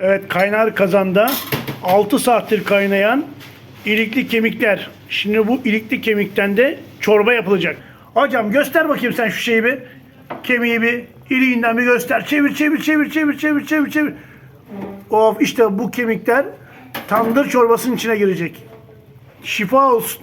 Evet kaynar kazanda 6 saattir kaynayan ilikli kemikler. Şimdi bu ilikli kemikten de çorba yapılacak. Hocam göster bakayım sen şu şeyi bir. Kemiği bir iliğinden bir göster. Çevir çevir çevir çevir çevir çevir çevir. Of işte bu kemikler tandır çorbasının içine girecek. Şifa olsun.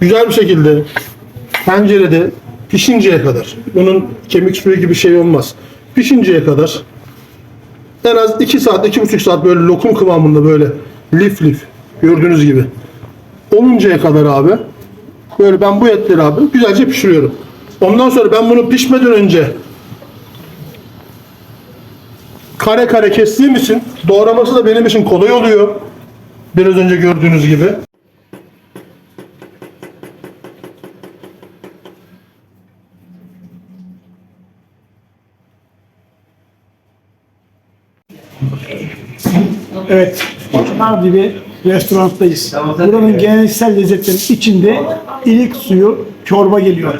Güzel bir şekilde tencerede pişinceye kadar. Bunun kemik suyu gibi şey olmaz. Pişinceye kadar en az 2 saat, 2,5 saat böyle lokum kıvamında böyle lif lif gördüğünüz gibi. Oluncaya kadar abi böyle ben bu etleri abi güzelce pişiriyorum. Ondan sonra ben bunu pişmeden önce kare kare kestiğim için doğraması da benim için kolay oluyor. Biraz önce gördüğünüz gibi. Evet. Çınar gibi restoranttayız. Buranın geleneksel lezzetlerinin içinde ilik suyu çorba geliyor.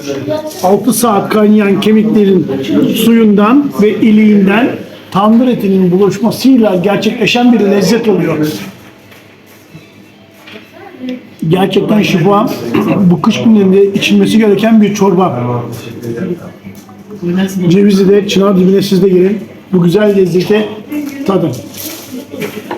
6 saat kaynayan kemiklerin suyundan ve iliğinden tandır etinin buluşmasıyla gerçekleşen bir lezzet oluyor. Gerçekten şifa. Bu kış günlerinde içilmesi gereken bir çorba. Cevizi de çınar dibine siz de gelin. Bu güzel lezzeti tadın.